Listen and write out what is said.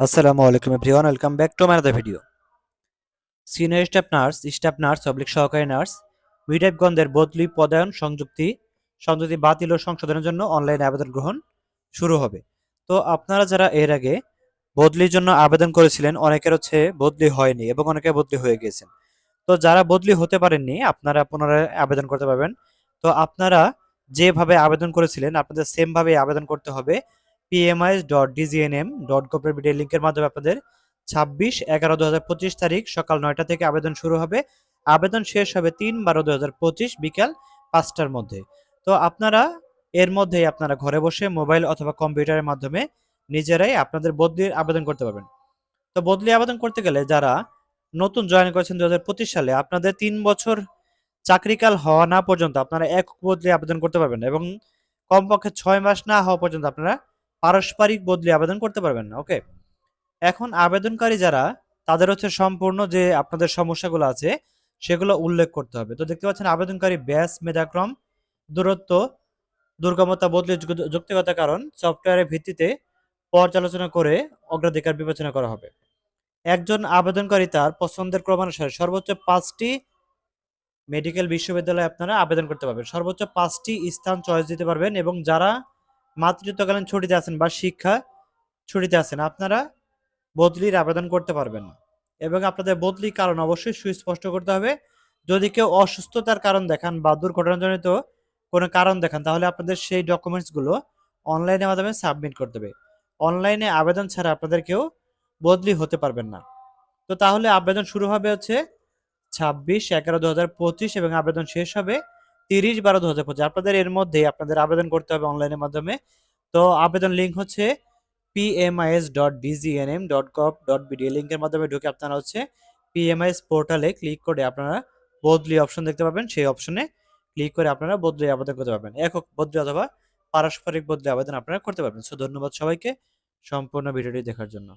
আসসালামু আলাইকুম everyone, welcome back to my video. Senior staff nurse staff nurse oblique সহকারী nurse মিডাইপগঞ্জের বদলি, পদায়ন, সংযুক্তি সংযুক্তি, বাতিল ও সংশোধনের জন্য অনলাইন আবেদন গ্রহণ শুরু হবে। তো আপনারা যারা এর আগে বদলির জন্য আবেদন করেছিলেন, অনেকের হচ্ছে বদলি হয়নি এবং অনেকে বদলি হয়ে গিয়েছেন। তো যারা বদলি হতে পারেননি, আপনারা পুনরায় আবেদন করতে পারবেন। তো আপনারা যেভাবে আবেদন করেছিলেন, আপনাদের সেমভাবে আবেদন করতে হবে। PMIS dot DGNM dot BDA লিঙ্কের মাধ্যমে আপনাদের ছাব্বিশ, এগারো দু তারিখ সকাল নয়টা থেকে আবেদন শুরু হবে। আবেদন শেষ হবে তিন বারো দু বিকাল পাঁচটার মধ্যে। তো আপনারা এর মধ্যেই আপনারা ঘরে বসে মোবাইল অথবা কম্পিউটারের মাধ্যমে নিজেরাই আপনাদের বদলির আবেদন করতে পারবেন। তো বদলি আবেদন করতে গেলে যারা নতুন জয়েন করেছেন দু হাজার পঁচিশ সালে, আপনাদের তিন বছর চাকরিকাল হওয়া না পর্যন্ত আপনারা এক বদলি আবেদন করতে পারবেন এবং কমপক্ষে ছয় মাস না হওয়া পর্যন্ত আপনারা পারস্পরিক বদলি আবেদন করতে পারবেন না ওকে এখন আবেদনকারী যারা, তাদের হচ্ছে সম্পূর্ণ যে আপনাদের সমস্যাগুলো আছে, সেগুলো উল্লেখ করতে হবে। তো দেখতে পাচ্ছেন, আবেদনকারী ব্যাস, মেধাক্রম, দূরত্ব, দুর্গমতা, বদলি যুগ- কারণ সফটওয়্যারের ভিত্তিতে পর্যালোচনা করে অগ্রাধিকার বিবেচনা করা হবে। একজন আবেদনকারী তার পছন্দের ক্রমানুসারে সর্বোচ্চ পাঁচটি মেডিকেল বিশ্ববিদ্যালয়ে আপনারা আবেদন করতে পারবেন। সর্বোচ্চ পাঁচটি স্থান চয়েস দিতে পারবেন এবং যারা মাতৃত্বকালীন ছুটিতে আছেন বা শিক্ষা ছুটিতে আছেন, আপনারা বদলির আবেদন করতে পারবেন না। এবং আপনাদের বদলি কারণ অবশ্যই সুস্পষ্ট করতে হবে। যদি কেউ অসুস্থতার কারণ দেখান বা দুর্ঘটনাজনিত কোনো কারণ দেখান, তাহলে আপনাদের সেই ডকুমেন্টসগুলো অনলাইনের মাধ্যমে সাবমিট করতে হবে। অনলাইনে আবেদন ছাড়া আপনাদের কেউ বদলি হতে পারবেন না। তো তাহলে আবেদন শুরু হবে হচ্ছে ছাব্বিশ এগারো দু এবং আবেদন শেষ হবে তিরিশ বারো দু হাজার পঁচিশ। আপনাদের এর মধ্যেই আপনাদের আবেদন করতে হবে অনলাইনের মাধ্যমে। তো আবেদন লিঙ্ক হচ্ছে PMIS dot DGNM dot gov dot BD লিঙ্কের মাধ্যমে ঢুকে আপনারা হচ্ছে পিএমআইএস পোর্টালে ক্লিক করে আপনারা বদলি অপশন দেখতে পাবেন। সেই অপশনে ক্লিক করে আপনারা বদলি আবেদন করতে পারবেন। একক বদলি অথবা পারস্পরিক বদলি আবেদন আপনারা করতে পারবেন। সো ধন্যবাদ সবাইকে সম্পূর্ণ ভিডিওটি দেখার জন্য।